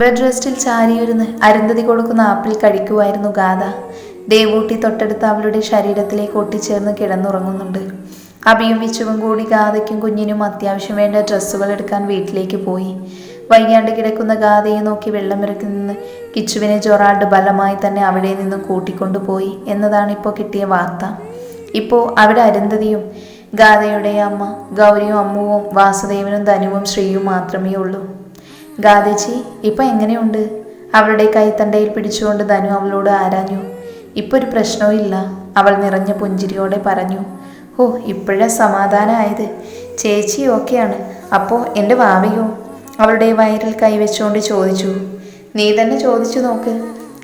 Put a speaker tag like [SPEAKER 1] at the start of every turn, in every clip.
[SPEAKER 1] Bed റെസ്റ്റിൽ ചാരിയിരുന്ന് Arundhati കൊടുക്കുന്ന apple കഴിക്കുമായിരുന്നു ഗാഥ. ദേവൂട്ടി തൊട്ടടുത്ത് അവളുടെ ശരീരത്തിലേക്ക് ഒട്ടിച്ചേർന്ന് കിടന്നുറങ്ങുന്നുണ്ട്. അഭിയും വിച്ചുവും കൂടി ഗാഥയ്ക്കും കുഞ്ഞിനും അത്യാവശ്യം വേണ്ട ഡ്രസ്സുകൾ എടുക്കാൻ വീട്ടിലേക്ക് പോയി. വൈകാണ്ട് കിടക്കുന്ന ഗാഥയെ നോക്കി വെള്ളമിറക്കി നിന്ന് കിച്ചുവിനെ ജൊറാൾഡ് ബലമായി തന്നെ അവിടെ നിന്നും കൂട്ടിക്കൊണ്ടുപോയി എന്നതാണ് ഇപ്പോൾ കിട്ടിയ വാർത്ത. ഇപ്പോൾ അവിടെ അരുന്ധതിയും ഗാഥയുടെ അമ്മ ഗൗരിയും അമ്മുവും വാസുദേവനും ധനുവും ശ്രീയും മാത്രമേ ഉള്ളൂ ഗാഥേച്ചി ഇപ്പൊ എങ്ങനെയുണ്ട്? അവളുടെ കൈത്തണ്ടയിൽ പിടിച്ചുകൊണ്ട് ധനു അവളോട് ആരാഞ്ഞു. ഇപ്പൊ ഒരു പ്രശ്നവും അവൾ നിറഞ്ഞ പുഞ്ചിരിയോടെ പറഞ്ഞു ഓ ഇപ്പോഴാ സമാധാനമായത് ചേച്ചി ഓക്കെയാണ്. അപ്പോൾ എന്റെ വാവയോ? അവളുടെ വയറിൽ കൈവച്ചുകൊണ്ട് ചോദിച്ചു. നീ തന്നെ ചോദിച്ചു നോക്ക്.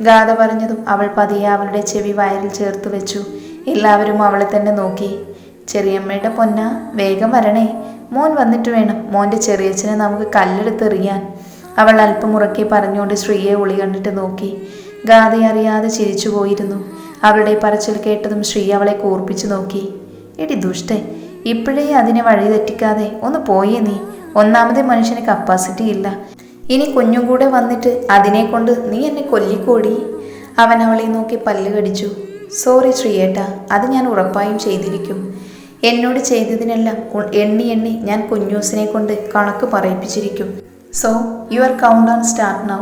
[SPEAKER 1] ഗാഥ പറഞ്ഞതും അവൾ പതിയെ അവളുടെ ചെവി വയറിൽ ചേർത്ത് വെച്ചു. എല്ലാവരും അവളെ തന്നെ നോക്കി. ചെറിയമ്മയുടെ പൊന്ന വേഗം വരണേ. മോൻ വന്നിട്ട് വേണം. മോന്റെ ചെറിയച്ഛനെ നമുക്ക് കല്ലെടുത്തെറിയാൻ. അവൾ അല്പം ഉറക്കെ പറഞ്ഞുകൊണ്ട് ശ്രീയെ ഒളി കണ്ടിട്ട് നോക്കി. ഗാഥ അറിയാതെ ചിരിച്ചു പോയിരുന്നു. അവളുടെ പറച്ചിൽ കേട്ടതും ശ്രീ അവളെ കൂർപ്പിച്ചു നോക്കി. എടി ദുഷ്ടേ ഇപ്പോഴേ അതിനെ വഴി തെറ്റിക്കാതെ ഒന്ന് പോയേ നീ. ഒന്നാമത് മനുഷ്യന് കപ്പാസിറ്റി ഇല്ല. ഇനി കുഞ്ഞും കൂടെ വന്നിട്ട് അതിനെ കൊണ്ട് നീ എന്നെ കൊല്ലിക്കോടി? അവൻ അവളെ നോക്കി പല്ല് കടിച്ചു. സോറി ശ്രീയേട്ട അത് ഞാൻ ഉറപ്പായും ചെയ്തിരിക്കും. എന്നോട് ചെയ്തതിനെല്ലാം എണ്ണി എണ്ണി ഞാൻ കുഞ്ഞൂസിനെ കൊണ്ട് കണക്ക് പറയിപ്പിച്ചിരിക്കും. So your count on start now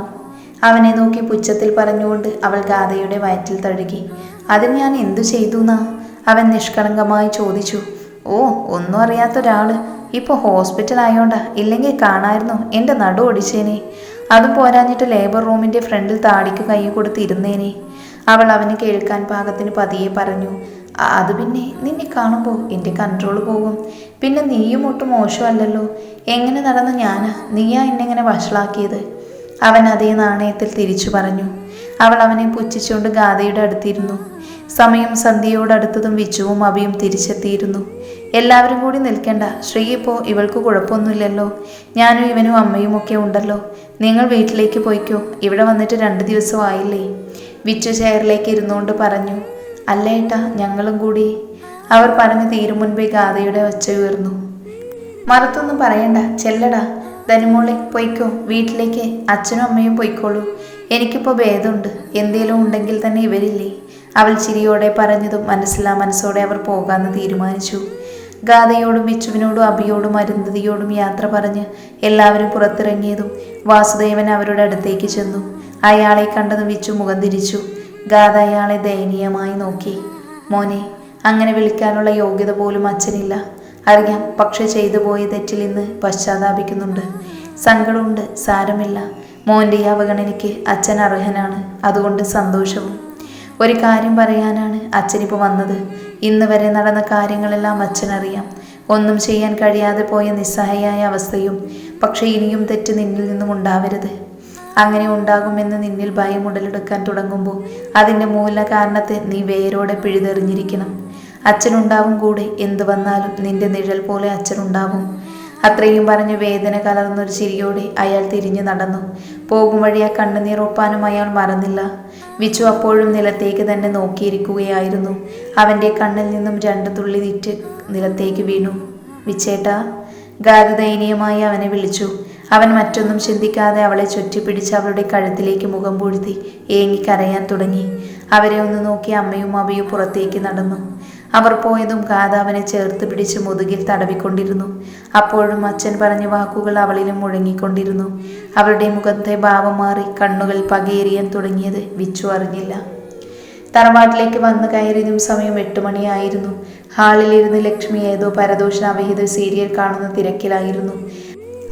[SPEAKER 1] അവനെ നോക്കി പുച്ഛത്തിൽ പറഞ്ഞുകൊണ്ട് അവൾ ഗാഥയുടെ വയറ്റിൽ തഴുകി. അതിന് ഞാൻ എന്തു ചെയ്തു എന്നാ അവൻ നിഷ്കളങ്കമായി ചോദിച്ചു. ഓ ഒന്നും അറിയാത്ത ഒരാൾ. ഇപ്പോൾ ഹോസ്പിറ്റൽ ആയോണ്ടാ ഇല്ലെങ്കിൽ കാണായിരുന്നു എന്റെ നടു ഒടിച്ചേനെ അത് പോരാഞ്ഞിട്ട് ലേബർ റൂമിന്റെ ഫ്രണ്ടിൽ താടിക്ക് കൈ കൊടുത്തിരുന്നേനെ അവൾ അവന് കേൾക്കാൻ പാകത്തിന് പതിയെ പറഞ്ഞു. "അ- അത് പിന്നെ നിന്നെ കാണുമ്പോൾ എന്റെ കൺട്രോൾ പോകും. പിന്നെ നീയും ഒട്ടും മോശമല്ലല്ലോ. എങ്ങനെ നടന്നു ഞാനാ? നീയാ എന്നെങ്ങനെ വഷളാക്കിയത്? അവൻ അതേ നാണയത്തിൽ തിരിച്ചു പറഞ്ഞു. അവൾ അവനെ പുച്ഛിച്ചുകൊണ്ട് ഗാഥയുടെ അടുത്തിരുന്നു. സമയം സന്ധ്യയോടടുത്തതും വിച്ചുവും അഭിയും തിരിച്ചെത്തിയിരുന്നു. എല്ലാവരും കൂടി നിൽക്കണ്ട. ശ്രീ ഇപ്പോൾ ഇവൾക്ക് കുഴപ്പമൊന്നുമില്ലല്ലോ. ഞാനും ഇവനും അമ്മയും ഒക്കെ ഉണ്ടല്ലോ. നിങ്ങൾ വീട്ടിലേക്ക് പോയിക്കോ. ഇവിടെ വന്നിട്ട് രണ്ട് ദിവസമായില്ലേ വിച്ചു ചെയറിലേക്ക് ഇരുന്നുകൊണ്ട് പറഞ്ഞു. അല്ല ഏട്ടാ ഞങ്ങളും കൂടി. അവർ പറഞ്ഞു തീരും മുൻപേ ഗാഥയുടെ ഒച്ച ഉയർന്നു. മറുത്തൊന്നും പറയണ്ട ചെല്ലടാ. ധനുമോളെ പൊയ്ക്കോ. വീട്ടിലേക്ക് അച്ഛനും അമ്മയും പൊയ്ക്കോളൂ. എനിക്കിപ്പോൾ ഭേദമുണ്ട്. എന്തേലും ഉണ്ടെങ്കിൽ തന്നെ ഇവരില്ലേ? അവൾ ചിരിയോടെ പറഞ്ഞതും മനസ്സിലാ മനസ്സോടെ അവർ പോകാമെന്ന് തീരുമാനിച്ചു. ഗാഥയോടും ബിച്ചുവിനോടും അഭിയോടും അരുന്ധതിയോടും യാത്ര പറഞ്ഞ് എല്ലാവരും പുറത്തിറങ്ങിയതും വാസുദേവൻ അവരുടെ അടുത്തേക്ക് ചെന്നു. അയാളെ കണ്ടതും വിച്ചു മുഖം തിരിച്ചു. ഗാഥ അയാളെ ദയനീയമായി നോക്കി. മോനെ അങ്ങനെ വിളിക്കാനുള്ള യോഗ്യത പോലും അച്ഛനില്ല. അറിയാം പക്ഷെ ചെയ്തു പോയ തെറ്റിൽ ഇന്ന് പശ്ചാത്താപിക്കുന്നുണ്ട്. സങ്കടമുണ്ട് സാരമില്ല. മോന്റെ ഈ അവഗണനയ്ക്ക് അച്ഛൻ അർഹനാണ് അതുകൊണ്ട് സന്തോഷവും. ഒരു കാര്യം പറയാനാണ് അച്ഛനിപ്പോൾ വന്നത്. ഇന്ന് വരെ നടന്ന കാര്യങ്ങളെല്ലാം അച്ഛനറിയാം. ഒന്നും ചെയ്യാൻ കഴിയാതെ പോയ നിസ്സഹായായ അവസ്ഥയും പക്ഷേ ഇനിയും തെറ്റ് നിന്നിൽ നിന്നും ഉണ്ടാവരുത്. അങ്ങനെ ഉണ്ടാകുമെന്ന് നിന്നിൽ ഭയം ഉടലെടുക്കാൻ തുടങ്ങുമ്പോൾ അതിന്റെ മൂല കാരണത്തെ നീ വേരോടെ പിഴുതെറിഞ്ഞിരിക്കണം. അച്ഛനുണ്ടാവും കൂടെ എന്തു വന്നാലും നിന്റെ നിഴൽ പോലെ അച്ഛനുണ്ടാവും. അത്രയും പറഞ്ഞ് വേദന കലർന്നൊരു ചിരിയോടെ അയാൾ തിരിഞ്ഞു നടന്നു. പോകും വഴി ആ കണ്ണുനീർ ഒപ്പാനും അയാൾ മറന്നില്ല. വിച്ചു അപ്പോഴും നിലത്തേക്ക് തന്നെ നോക്കിയിരിക്കുകയായിരുന്നു. അവന്റെ കണ്ണിൽ നിന്നും രണ്ട് തുള്ളി നിറ്റ് നിലത്തേക്ക് വീണു. വിച്ചേട്ടാ ഗാഥ ദയനീയമായി അവനെ വിളിച്ചു. അവൻ മറ്റൊന്നും ചിന്തിക്കാതെ അവളെ ചുറ്റിപ്പിടിച്ച് അവളുടെ കഴുത്തിലേക്ക് മുഖം പൂഴ്ത്തി ഏങ്ങി കരയാൻ തുടങ്ങി. അവരെ ഒന്ന് നോക്കി അമ്മയും അബിയും പുറത്തേക്ക് നടന്നു. അവർ പോയതും കാതാവിനെ ചേർത്ത് പിടിച്ച് മുതുകിൽ തടവിക്കൊണ്ടിരുന്നു. അപ്പോഴും അച്ഛൻ പറഞ്ഞ വാക്കുകൾ അവളിലും മുഴങ്ങിക്കൊണ്ടിരുന്നു. അവളുടെ മുഖത്തെ ഭാവം മാറി കണ്ണുകൾ പകയേറിയാൻ തുടങ്ങിയത് വിച്ചു അറിഞ്ഞില്ല. തറവാട്ടിലേക്ക് വന്നു കയറിയതും സമയം എട്ട് മണിയായിരുന്നു. ഹാളിലിരുന്ന് ലക്ഷ്മി ഏതോ പരദോഷ അവഹിത സീരിയൽ കാണുന്ന തിരക്കിലായിരുന്നു.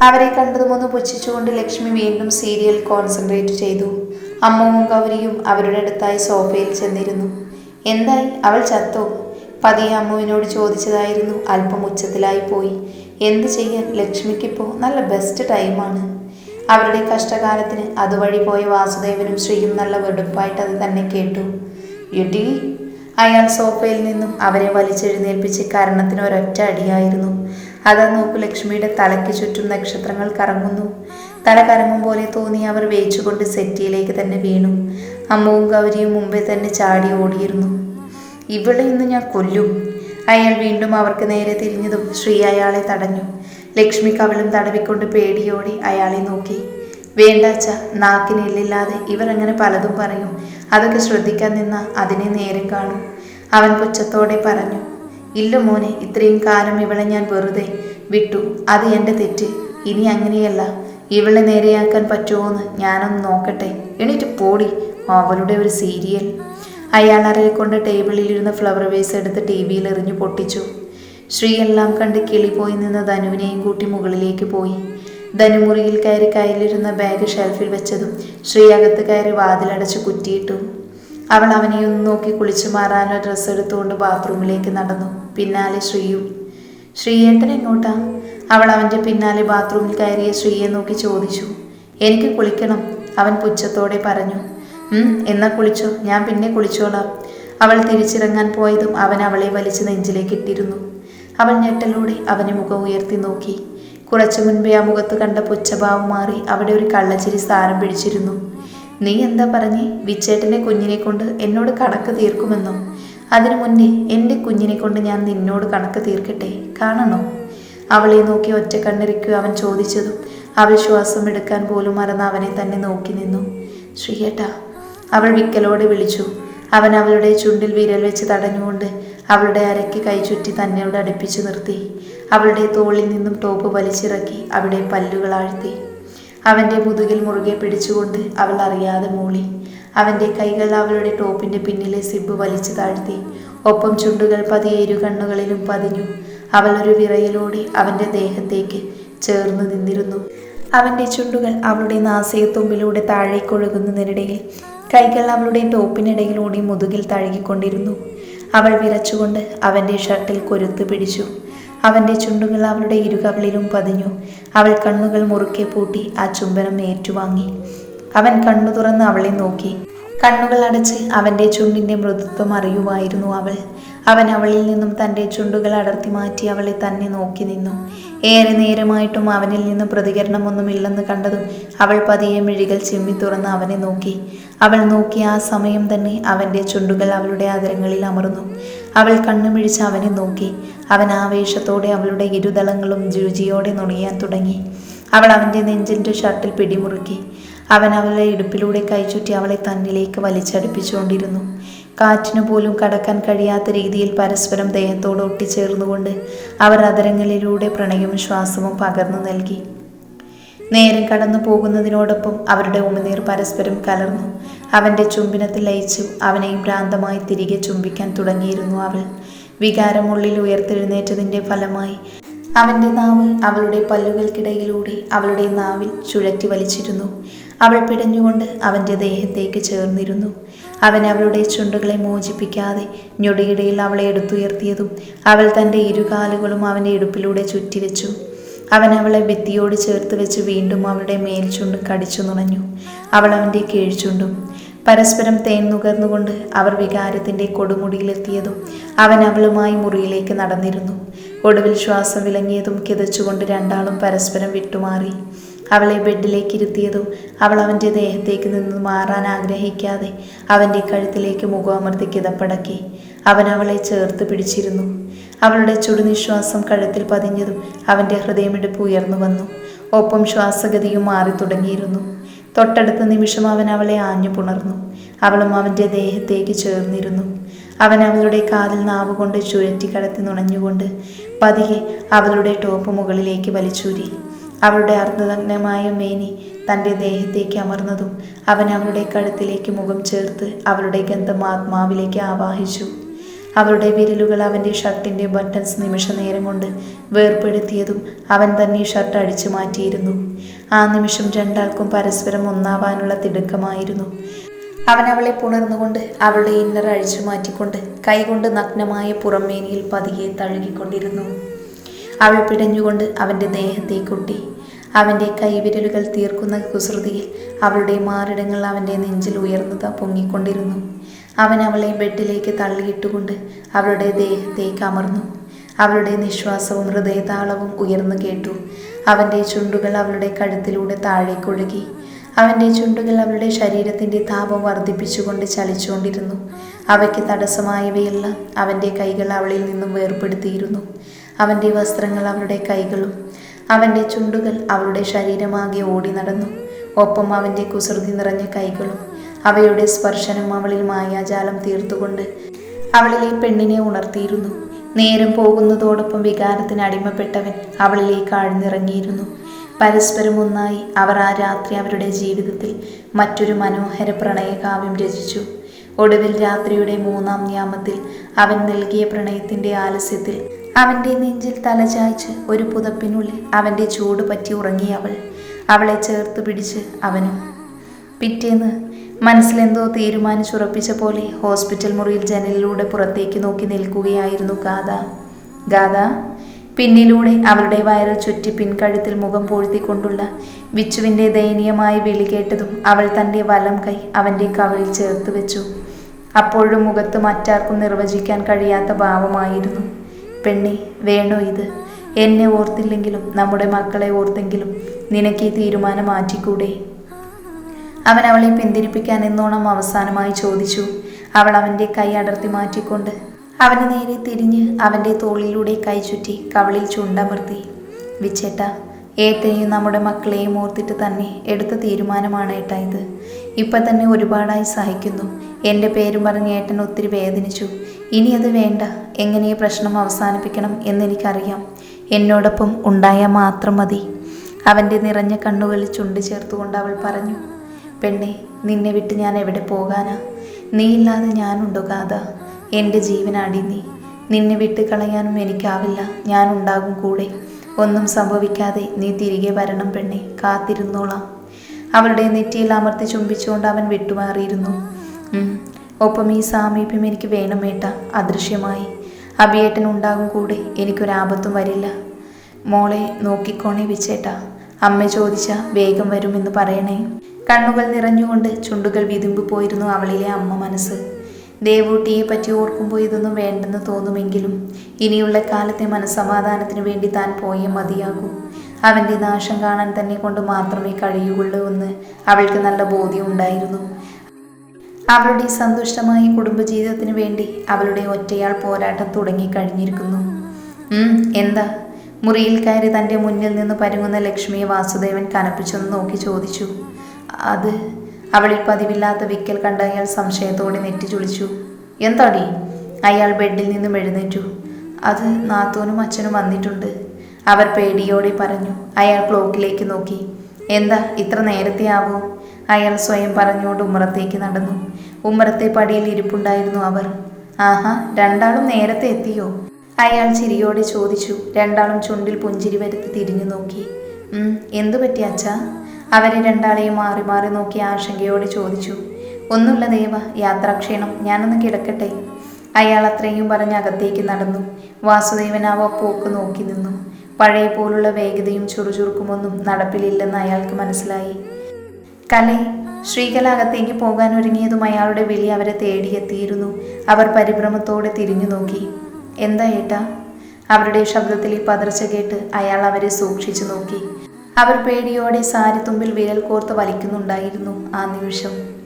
[SPEAKER 1] അവരെ കണ്ടതുമൊന്ന് പുച്ഛിച്ചുകൊണ്ട് ലക്ഷ്മി വീണ്ടും സീരിയൽ കോൺസെൻട്രേറ്റ് ചെയ്തു. അമ്മവും ഗൗരിയും അവരുടെ അടുത്തായി സോഫയിൽ ചെന്നിരുന്നു. എന്തായി? അവൾ ചത്തോ? പതിയെ അമ്മുവിനോട് ചോദിച്ചതായിരുന്നു. അല്പം ഉച്ചത്തിലായി പോയി. എന്ത് ചെയ്യാൻ? ലക്ഷ്മിക്കിപ്പോൾ നല്ല ബെസ്റ്റ് ടൈമാണ് അവരുടെ കഷ്ടകാലത്തിന് അതുവഴി പോയ വാസുദേവനും ശ്രീയും നല്ല വെടുപ്പായിട്ട് അത് തന്നെ കേട്ടു. യുട്ടി അയാൾ സോഫയിൽ നിന്നും അവരെ വലിച്ചെഴുന്നേൽപ്പിച്ച് കരണത്തിന് ഒരൊറ്റ അടിയായിരുന്നു. അതാ നോക്കു ലക്ഷ്മിയുടെ തലയ്ക്ക് ചുറ്റും നക്ഷത്രങ്ങൾ കറങ്ങുന്നു. തല കറങ്ങും പോലെ തോന്നി അവർ വേച്ചുകൊണ്ട് സെറ്റിയിലേക്ക് തന്നെ വീണു. അമ്മവും ഗൗരിയും മുമ്പേ തന്നെ ചാടി ഓടിയിരുന്നു. ഇവിടെ ഇന്ന് ഞാൻ കൊല്ലും. അയാൾ വീണ്ടും അവർക്ക് നേരെ തിരിഞ്ഞതും ശ്രീ അയാളെ തടഞ്ഞു. ലക്ഷ്മി കവളും തടവിക്കൊണ്ട് പേടിയോടെ അയാളെ നോക്കി. വേണ്ടാച്ച നാക്കിന് നാക്കിനെല്ലില്ലാതെ അങ്ങനെ പലതും പറയും. അതൊക്കെ ശ്രദ്ധിക്കാൻ നിന്ന അതിനെ നേരെ കാണും. അവൻ പുച്ഛത്തോടെ പറഞ്ഞു ഇല്ല മോനെ ഇത്രയും കാലം ഇവളെ ഞാൻ വെറുതെ വിട്ടു. അത് എന്റെ തെറ്റ്. ഇനി അങ്ങനെയല്ല. ഇവളെ നേരെയാക്കാൻ പറ്റുമോ എന്ന് ഞാനൊന്ന് നോക്കട്ടെ. എണീറ്റ് പോടി. അവളുടെ ഒരു സീരിയൽ. അയാൾ അറയിൽ കൊണ്ട് ടേബിളിലിരുന്ന ഫ്ലവർ വേസ് എടുത്ത് ടി വിയിൽ എറിഞ്ഞു പൊട്ടിച്ചു. ശ്രീ എല്ലാം കണ്ട് കിളി പോയി നിന്ന് ധനുവിനെയും കൂട്ടി മുകളിലേക്ക് പോയി. ധനുമുറിയിൽ കയറി കയ്യിലിരുന്ന ബാഗ് ഷെൽഫിൽ വെച്ചതും ശ്രീ അകത്ത് കയറി വാതിലടച്ച് കുറ്റിയിട്ടു. അവൾ അവനെയൊന്ന് നോക്കി കുളിച്ചു മാറാനോ ഡ്രസ്സ് എടുത്തുകൊണ്ട് ബാത്റൂമിലേക്ക് നടന്നു. പിന്നാലെ ശ്രീയും. ശ്രീയേട്ടൻ എങ്ങോട്ടാ? അവൾ അവന്റെ പിന്നാലെ ബാത്റൂമിൽ കയറിയ ശ്രീയെ നോക്കി ചോദിച്ചു. എനിക്ക് കുളിക്കണം അവൻ പുച്ഛത്തോടെ പറഞ്ഞു. എന്നാ കുളിച്ചോ? ഞാൻ പിന്നെ കുളിച്ചോളാം. അവൾ തിരിച്ചിറങ്ങാൻ പോയതും അവൻ അവളെ വലിച്ചു നെഞ്ചിലേക്ക് ഇട്ടിരുന്നു. അവൻ ഞെട്ടലോടെ അവനെ മുഖം ഉയർത്തി നോക്കി. കുറച്ചു മുൻപേ ആ മുഖത്ത് കണ്ട പുച്ഛഭാവം മാറി അവിടെ ഒരു കള്ളച്ചിരി സ്ഥാനം പിടിച്ചിരുന്നു. നീ എന്താ പറഞ്ഞേ? വിച്ചേട്ടന്റെ കുഞ്ഞിനെ കൊണ്ട് എന്നോട് കണക്ക് തീർക്കുമെന്നോ? അതിനു മുന്നേ എന്റെ കുഞ്ഞിനെ കൊണ്ട് ഞാൻ നിന്നോട് കണക്ക് തീർക്കട്ടെ? കാണണോ? അവളെ നോക്കി ഒറ്റ കണ്ണിരിക്കുക അവൻ ചോദിച്ചതും അവൾ ശ്വാസം എടുക്കാൻ പോലും മറന്ന് അവനെ തന്നെ നോക്കി നിന്നു. ശ്രീയേട്ടാ അവൾ വിക്കലോട് വിളിച്ചു. അവൻ അവളുടെ ചുണ്ടിൽ വിരൽ വെച്ച് തടഞ്ഞുകൊണ്ട് അവളുടെ അരയ്ക്ക് കൈചുറ്റി തന്നോട് അടുപ്പിച്ചു നിർത്തി. അവളുടെ തോളിൽ നിന്നും ടോപ്പ് വലിച്ചിറക്കി അവിടെ പല്ലുകൾ ആഴ്ത്തി. അവന്റെ മുതുകിൽ മുറുകെ പിടിച്ചുകൊണ്ട് അവൾ അറിയാതെ മൂളി. അവന്റെ കൈകൾ അവളുടെ ടോപ്പിന്റെ പിന്നിലെ സിബ് വലിച്ചു താഴ്ത്തി. ഒപ്പം ചുണ്ടുകൾ പതിയെ ഇരു കണ്ണുകളിലും പതിഞ്ഞു. അവൾ ഒരു വിറയലോടെ അവന്റെ ദേഹത്തേക്ക് ചേർന്ന് നിന്നിരുന്നു. അവന്റെ ചുണ്ടുകൾ അവളുടെ നാസയത്തുമ്പിലൂടെ താഴേക്കൊഴുകുന്നതിനിടയിൽ കൈകൾ അവളുടെ ടോപ്പിനിടയിലൂടെ മുതുകിൽ തഴുകിക്കൊണ്ടിരുന്നു. അവൾ വിറച്ചുകൊണ്ട് അവന്റെ ഷർട്ടിൽ കൊരുത്തു പിടിച്ചു. അവന്റെ ചുണ്ടുകൾ അവളുടെ ഇരുകവളിലും പതിഞ്ഞു. അവൾ കണ്ണുകൾ മുറുക്കെ പൂട്ടി ആ ചുംബനം ഏറ്റുവാങ്ങി. അവൻ കണ്ണു തുറന്ന് അവളെ നോക്കി. കണ്ണുകൾ അടച്ച് അവന്റെ ചുണ്ടിന്റെ മൃദുത്വം അറിയുമായിരുന്നു അവൾ. അവൻ അവളിൽ നിന്നും തന്റെ ചുണ്ടുകൾ അടർത്തി മാറ്റി അവളെ തന്നെ നോക്കി നിന്നു. ഏറെ നേരമായിട്ടും അവനിൽ നിന്നും പ്രതികരണമൊന്നുമില്ലെന്ന് കണ്ടതും അവൾ പതിയെ മിഴികൾ ചിമ്മി തുറന്ന് അവനെ നോക്കി. അവൾ നോക്കിയ ആ സമയം തന്നെ അവന്റെ ചുണ്ടുകൾ അവളുടെ അതിരങ്ങളിൽ അമർന്നു. അവൾ കണ്ണുമിഴിച്ച് അവനെ നോക്കി. അവൻ ആവേശത്തോടെ അവളുടെ ഇരുതളങ്ങളും രുചിയോടെ നുണയാൻ തുടങ്ങി. അവൾ അവന്റെ നെഞ്ചിന്റെ ഷർട്ടിൽ പിടിമുറുക്കി. അവൻ അവളെ ഇടുപ്പിലൂടെ കൈചുറ്റി അവളെ തന്നിലേക്ക് വലിച്ചടുപ്പിച്ചുകൊണ്ടിരുന്നു. കാറ്റിനു പോലും കടക്കാൻ കഴിയാത്ത രീതിയിൽ പരസ്പരം ദേഹത്തോട് ഒട്ടിച്ചേർന്നുകൊണ്ട് അവർ അതരങ്ങളിലൂടെ പ്രണയവും ശ്വാസവും പകർന്നു നൽകി. നേരം കടന്നു പോകുന്നതിനോടൊപ്പം അവരുടെ ഉമിനീർ പരസ്പരം കലർന്നു. അവന്റെ ചുംബനത്തിൽ ലയിച്ചു അവനെ ഭ്രാന്തമായി തിരികെ ചുംബിക്കാൻ തുടങ്ങിയിരുന്നു അവൾ. വികാരമുള്ളിൽ ഉയർത്തെഴുന്നേറ്റതിന്റെ ഫലമായി അവന്റെ നാവ് അവളുടെ പല്ലുകൾക്കിടയിലൂടെ അവളുടെ നാവിൽ ചുഴറ്റി വലിച്ചിരുന്നു. അവൾ പിടഞ്ഞുകൊണ്ട് അവന്റെ ദേഹത്തേക്ക് ചേർന്നിരുന്നു. അവൻ അവളുടെ ചുണ്ടുകളെ മോചിപ്പിക്കാതെ ഞൊടിയിടയിൽ അവളെ എടുത്തുയർത്തിയതും അവൾ തന്റെ ഇരുകാലുകളും അവന്റെ ഇടുപ്പിലൂടെ ചുറ്റിവെച്ചു. അവൻ അവളെ ഭിത്തിയോട് ചേർത്ത് വെച്ച് വീണ്ടും അവളുടെ മേൽചുണ്ടും കടിച്ചു നുണഞ്ഞു. അവൾ അവന്റെ കീഴ്ചുണ്ടും പരസ്പരം തേൻ നുകർന്നുകൊണ്ട് അവർ വികാരത്തിന്റെ കൊടുമുടിയിലെത്തിയതും അവൻ അവളുമായി മുറിയിലേക്ക് നടന്നിരുന്നു. ഒടുവിൽ ശ്വാസം വിളങ്ങിയതും കിതച്ചുകൊണ്ട് രണ്ടാളും പരസ്പരം വിട്ടുമാറി. അവളെ ബെഡിലേക്ക് ഇരുത്തിയതും അവൾ അവന്റെ ദേഹത്തേക്ക് നിന്ന് മാറാൻ ആഗ്രഹിക്കാതെ അവന്റെ കഴുത്തിലേക്ക് മുഖമർത്തി കിതപ്പടക്കി. അവൻ അവളെ ചേർത്ത് പിടിച്ചിരുന്നു. അവളുടെ ചുടുനിശ്വാസം കഴുത്തിൽ പതിഞ്ഞതും അവന്റെ ഹൃദയമിടിപ്പ് ഉയർന്നു വന്നു. ഒപ്പം ശ്വാസഗതിയും മാറി തുടങ്ങിയിരുന്നു. തൊട്ടടുത്ത നിമിഷം അവൻ അവളെ ആഞ്ഞു പുണർന്നു. അവളും അവന്റെ ദേഹത്തേക്ക് ചേർന്നിരുന്നു. അവൻ അവളുടെ കാതിൽ നാവ് കൊണ്ട് ചുഴറ്റി കടത്തി നുണഞ്ഞുകൊണ്ട് പതിയെ അവളുടെ ടോപ്പ് മുകളിലേക്ക് വലിച്ചൂരി. അവളുടെ അർദ്ധനഗ്നമായ മേനി തന്റെ ദേഹത്തേക്ക് അമർന്നതും അവൻ അവളുടെ കഴുത്തിലേക്ക് മുഖം ചേർത്ത് അവളുടെ ഗന്ധം ആത്മാവിലേക്ക് ആവാഹിച്ചു. അവളുടെ വിരലുകൾ അവന്റെ ഷർട്ടിന്റെ ബട്ടൺസ് നിമിഷ നേരം കൊണ്ട് വേർപ്പെടുത്തിയതും അവൻ തന്നെ ഷർട്ട് അടിച്ചു മാറ്റിയിരുന്നു. ആ നിമിഷം രണ്ടാൾക്കും പരസ്പരം ഒന്നാവാനുള്ള തിടുക്കമായിരുന്നു. അവൻ അവളെ പുണർന്നുകൊണ്ട് അവളുടെ ഇന്നർ അഴിച്ചു മാറ്റിക്കൊണ്ട് കൈകൊണ്ട് നഗ്നമായ പുറമേനിയിൽ പതിയെ തഴുകിക്കൊണ്ടിരുന്നു. അവൾ പിടഞ്ഞുകൊണ്ട് അവന്റെ ദേഹത്തെ കൊട്ടി. അവന്റെ കൈവിരലുകൾ തീർക്കുന്ന കുസൃതിയിൽ അവളുടെ മാറിടങ്ങൾ അവന്റെ നെഞ്ചിൽ ഉയർന്നു പൊങ്ങിക്കൊണ്ടിരുന്നു. അവൻ അവളെ ബെഡിലേക്ക് തള്ളിയിട്ടുകൊണ്ട് അവളുടെ ദേഹത്തേക്ക് അമർന്നു അവളുടെ നിശ്വാസവും ഹൃദയതാളവും ഉയർന്നു കേട്ടു. അവന്റെ ചുണ്ടുകൾ അവളുടെ കഴുത്തിലൂടെ താഴേക്കൊഴുകി. അവന്റെ ചുണ്ടുകൾ അവളുടെ ശരീരത്തിന്റെ താപം വർദ്ധിപ്പിച്ചുകൊണ്ട് ചലിച്ചുകൊണ്ടിരുന്നു. അവയ്ക്ക് തടസ്സമായവയെല്ലാം അവന്റെ കൈകൾ അവളിൽ നിന്നും വേർപ്പെടുത്തിയിരുന്നു അവന്റെ വസ്ത്രങ്ങൾ അവരുടെ കൈകളും അവന്റെ ചുണ്ടുകൾ അവളുടെ ശരീരമാകെ ഓടി നടന്നു. ഒപ്പം അവന്റെ കുസൃതി നിറഞ്ഞ കൈകളും അവയുടെ സ്പർശനം അവളിൽ മായാജാലം തീർത്തുകൊണ്ട് അവളിലെ പെണ്ണിനെ ഉണർത്തിയിരുന്നു. നേരം പോകുന്നതോടൊപ്പം വികാരത്തിന് അടിമപ്പെട്ടവൻ അവളിലേക്ക് ആഴ്ന്നിറങ്ങിയിരുന്നു. പരസ്പരം ഒന്നായി അവർ ആ രാത്രി അവരുടെ ജീവിതത്തിൽ മറ്റൊരു മനോഹര പ്രണയകാവ്യം രചിച്ചു. ഒടുവിൽ രാത്രിയുടെ മൂന്നാം യാമത്തിൽ അവൻ നൽകിയ പ്രണയത്തിന്റെ ആലസ്യത്തിൽ അവന്റെ നെഞ്ചിൽ തലചായ്ച്ച് ഒരു പുതപ്പിനുള്ളിൽ അവന്റെ ചൂട് പറ്റി ഉറങ്ങി അവൾ അവളെ ചേർത്ത് പിടിച്ച് അവനും പിറ്റേന്ന് മനസ്സിലെന്തോ തീരുമാനിച്ചുറപ്പിച്ച പോലെ ഹോസ്പിറ്റൽ മുറിയിൽ ജനലിലൂടെ പുറത്തേക്ക് നോക്കി നിൽക്കുകയായിരുന്നു ഗാഥ. ഗാഥ പിന്നിലൂടെ അവളുടെ വയറിൽ ചുറ്റി പിൻകഴുത്തിൽ മുഖം പൂഴ്ത്തിക്കൊണ്ടുള്ള വിച്ചുവിന്റെ ദയനീയമായ വിളി കേട്ടതും അവൾ തന്റെ വലം കൈ അവന്റെ കവിളിൽ ചേർത്ത് വെച്ചു. അപ്പോഴും മുഖത്ത് മറ്റാർക്കും നിർവചിക്കാൻ കഴിയാത്ത ഭാവമായിരുന്നു. പെണ്ണെ വേണോ ഇത്? എന്നെ ഓർത്തില്ലെങ്കിലും നമ്മുടെ മക്കളെ ഓർത്തെങ്കിലും നിനക്ക് ഈ തീരുമാനം മാറ്റിക്കൂടെ? അവൻ അവളെ പിന്തിരിപ്പിക്കാൻ എന്നോണം അവസാനമായി ചോദിച്ചു. അവൾ അവന്റെ കൈ അടർത്തി മാറ്റിക്കൊണ്ട് അവന് നേരെ തിരിഞ്ഞ് അവന്റെ തോളിലൂടെ കൈ ചുറ്റി കവളിൽ ചുണ്ടമർത്തി. വിച്ചേട്ട ഏട്ടനെയും നമ്മുടെ മക്കളെയും ഓർത്തിട്ട് തന്നെ എടുത്ത തീരുമാനമാണ് ഏട്ടാ ഇത്. ഇപ്പം തന്നെ ഒരുപാടായി സഹിക്കുന്നു. എന്റെ പേരും പറഞ്ഞ് ഏട്ടൻ ഒത്തിരി വേദനിച്ചു. ഇനി അത് വേണ്ട. എങ്ങനെ ഈ പ്രശ്നം അവസാനിപ്പിക്കണം എന്നെനിക്കറിയാം. എന്നോടൊപ്പം ഉണ്ടായാൽ മാത്രം മതി. അവന്റെ നിറഞ്ഞ കണ്ണുകളിൽ ചുണ്ട് ചേർത്തുകൊണ്ട് അവൾ പറഞ്ഞു പെണ്ണെ നിന്നെ വിട്ട് ഞാൻ എവിടെ പോകാനാ? നീയില്ലാതെ ഞാനുണ്ടോ കാത എന്റെ ജീവനാടി നീ. നിന്നെ വിട്ട് കളയാനും എനിക്കാവില്ല. ഞാൻ ഉണ്ടാകും കൂടെ. ഒന്നും സംഭവിക്കാതെ നീ തിരികെ വരണം പെണ്ണെ. കാത്തിരുന്നോളാം. അവളുടെ നെറ്റിയിൽ അമർത്തി ചുംബിച്ചുകൊണ്ട് അവൻ വിട്ടുമാറിയിരുന്നു. ഒപ്പം ഈ സാമീപ്യം എനിക്ക് വേണമേട്ട അദൃശ്യമായി. അഭിയേട്ടൻ ഉണ്ടാകും കൂടെ. എനിക്കൊരാപത്തും വരില്ല. മോളെ നോക്കിക്കോണേ വിച്ചേട്ടാ. അമ്മ ചോദിച്ച വേഗം വരുമെന്ന് പറയണേ. കണ്ണുകൾ നിറഞ്ഞുകൊണ്ട് ചുണ്ടുകൾ വിതുമ്പി പോയിരുന്നു അവളിലെ അമ്മ മനസ്സ്. ദേവൂട്ടിയെ പറ്റി ഓർക്കുമ്പോൾ ഇതൊന്നും വേണ്ടെന്ന് തോന്നുമെങ്കിലും ഇനിയുള്ള കാലത്തെ മനസ്സമാധാനത്തിന് വേണ്ടി താൻ പോയേ മതിയാകൂ. അവന്റെ നാശം കാണാൻ തന്നെ കൊണ്ട് മാത്രമേ കഴിയുകയുള്ളൂ എന്ന് അവൾക്ക് നല്ല ബോധ്യം ഉണ്ടായിരുന്നു. അവളുടെ സന്തുഷ്ടമായ കുടുംബജീവിതത്തിന് വേണ്ടി അവളുടെ ഒറ്റയാൾ പോരാട്ടം തുടങ്ങി കഴിഞ്ഞിരിക്കുന്നു എന്താ? മുറിയിൽ കയറി തന്റെ മുന്നിൽ നിന്ന് പരുങ്ങുന്ന ലക്ഷ്മിയെ വാസുദേവൻ കനപ്പിച്ചൊന്ന് നോക്കി ചോദിച്ചു. അത് അവളിൽ പതിവില്ലാത്ത വിക്കൽ കണ്ട അയാൾ സംശയത്തോടെ നെറ്റി ചുളിച്ചു. എന്താടി? അയാൾ ബെഡിൽ നിന്നും എഴുന്നേറ്റു. അത് നാത്തൂനും അച്ഛനും വന്നിട്ടുണ്ട്. അവർ പേടിയോടെ പറഞ്ഞു. അയാൾ ക്ലോക്കിലേക്ക് നോക്കി. എന്താ ഇത്ര നേരത്തെ ആവോ? അയാൾ സ്വയം പറഞ്ഞുകൊണ്ട് ഉമ്മറത്തേക്ക് നടന്നു. ഉമ്മറത്തെ പടിയിൽ ഇരിപ്പുണ്ടായിരുന്നു അവർ. ആഹാ രണ്ടാളും നേരത്തെ എത്തിയോ? അയാൾ ചിരിയോടെ ചോദിച്ചു. രണ്ടാളും ചുണ്ടിൽ പുഞ്ചിരി വരുത്തി തിരിഞ്ഞു നോക്കി. എന്തു പറ്റി അച്ഛാ? അവരെ രണ്ടാളെയും മാറി മാറി നോക്കി ആശങ്കയോടെ ചോദിച്ചു. ഒന്നുമില്ല ദേവ യാത്രാക്ഷീണം. ഞാനൊന്ന് കിടക്കട്ടെ. അയാൾ അത്രയും പറഞ്ഞ് അകത്തേക്ക് നടന്നു. വാസുദേവൻ അവ പോക്ക് നോക്കി നിന്നു. പഴയ പോലുള്ള വേഗതയും ചുറുചുറുക്കുമൊന്നും നടപ്പിലില്ലെന്ന് അയാൾക്ക് മനസ്സിലായി. കലേ ശ്രീകല അകത്തേക്ക് പോകാൻ ഒരുങ്ങിയതും അയാളുടെ വിളി അവരെ തേടിയെത്തിയിരുന്നു. അവർ പരിഭ്രമത്തോടെ തിരിഞ്ഞു നോക്കി. എന്താ ഏട്ടാ? അവരുടെ ശബ്ദത്തിൽ ഈ പതർച്ച കേട്ട് അയാൾ അവരെ സൂക്ഷിച്ചു നോക്കി. അവർ പേടിയോടെ സാരി തുമ്പിൽ വിരൽ കോർത്ത് വലിക്കുന്നുണ്ടായിരുന്നു ആ നിമിഷം.